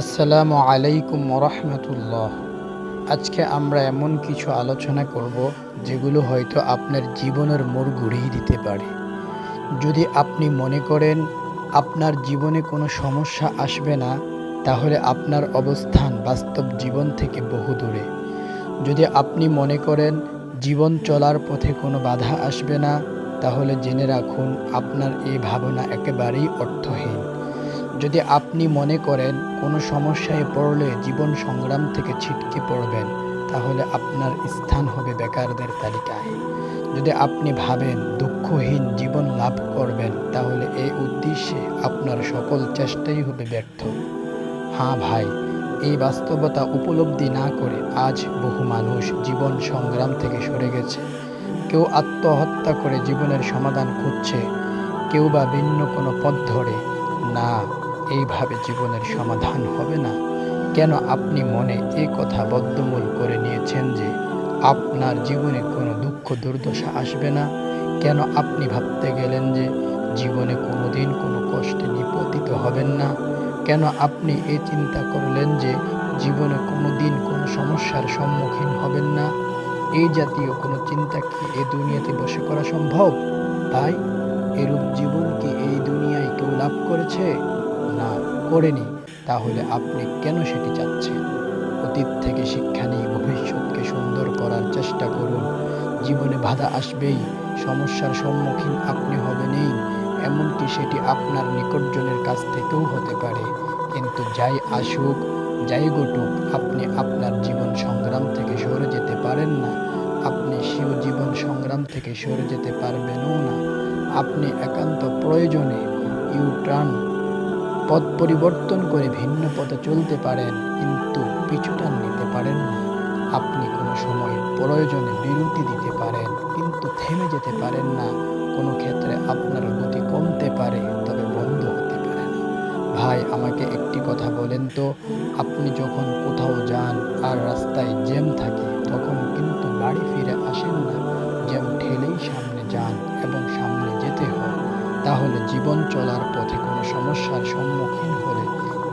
আসসালামু আলাইকুম রহমতুল্লাহ আজকে আমরা এমন কিছু আলোচনা করব, যেগুলো হয়তো আপনার জীবনের মোড় ঘুরিয়ে দিতে পারে। যদি আপনি মনে করেন আপনার জীবনে কোনো সমস্যা আসবে না, তাহলে আপনার অবস্থান বাস্তব জীবন থেকে বহু দূরে। যদি আপনি মনে করেন জীবন চলার পথে কোনো বাধা আসবে না, তাহলে জেনে রাখুন আপনার এই ভাবনা একেবারেই অর্থহীন। যদি আপনি মনে করেন কোনো সমস্যায় পড়লে জীবন সংগ্রাম থেকে ছিটকে পড়বেন, তাহলে আপনার স্থান হবে বেকারদের তালিকায়। যদি আপনি ভাবেন দুঃখহীন জীবন লাভ করবেন, তাহলে এই উদ্দেশ্যে আপনার সকল চেষ্টাই হবে ব্যর্থ। হ্যাঁ ভাই, এই বাস্তবতা উপলব্ধি না করে আজ বহু মানুষ জীবন সংগ্রাম থেকে সরে গেছে। কেউ আত্মহত্যা করে জীবনের সমাধান খুঁজছে, কেউ বা ভিন্ন কোনো পথ ধরে। না এইভাবে জীবনের সমাধান হবে না। কেন আপনি মনে এই কথা বদ্ধমূল করে নিয়েছেন যে আপনার জীবনে কোনো দুঃখ, দুর্দশা আসবে না? কেন আপনি ভাবতে গেলেন যে জীবনে কোনো দিন কোনো কষ্টে নিপতিত হবেন না? কেন আপনি এ চিন্তা করলেন যে জীবনে কোনো দিন কোনো সমস্যার সম্মুখীন হবেন না? এই জাতীয় কোনো চিন্তা কি এ দুনিয়াতে বসে করা সম্ভব? তাই এরূপ জীবন কি এই দুনিয়ায় কেউ লাভ করেছে? না করেনি, তাহলে আপনি কেন সেটি চাচ্ছেন? অতীত থেকে শিক্ষা নিয়ে ভবিষ্যৎকে সুন্দর করার চেষ্টা করুন। জীবনে বাধা আসবেই, সমস্যার সম্মুখীন আপনি হবেনই, এমনকি সেটি আপনার নিকটজনের কাছ থেকেও হতে পারে। কিন্তু যাই আসুক, যাই ঘটুক, আপনি আপনার জীবন সংগ্রাম থেকে সরে যেতে পারেন না। আপনি সেও জীবন সংগ্রাম থেকে সরে যেতে পারবেনও না। আপনি একান্ত প্রয়োজনে ইউ টার্ন পথ পরিবর্তন করে ভিন্ন পথে চলতে পারেন, কিন্তু পিছুটান নিতে পারেন না। আপনি কোনো সময় প্রয়োজনে বিরতি দিতে পারেন, কিন্তু থেমে যেতে পারেন না। কোনো ক্ষেত্রে আপনার গতি কমতে পারে, তবে বন্ধ হতে পারে না। ভাই, আমাকে একটি কথা বলেন তো। আপনি যখন কোথাও যান আর রাস্তায় জ্যাম থাকে তাহলে জীবন চলার পথে কোনো সমস্যার সম্মুখীন হলে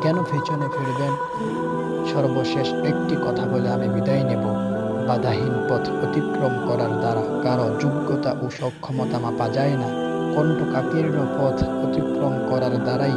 কেন পেছনে ফিরবেন? সর্বশেষ একটি কথা বলে আমি বিদায় নেব। বাধাহীন পথ অতিক্রম করার দ্বারা কারও যোগ্যতা ও সক্ষমতা মাপা যায় না। কণ্ঠকাকীর্ণ পথ অতিক্রম করার দ্বারাই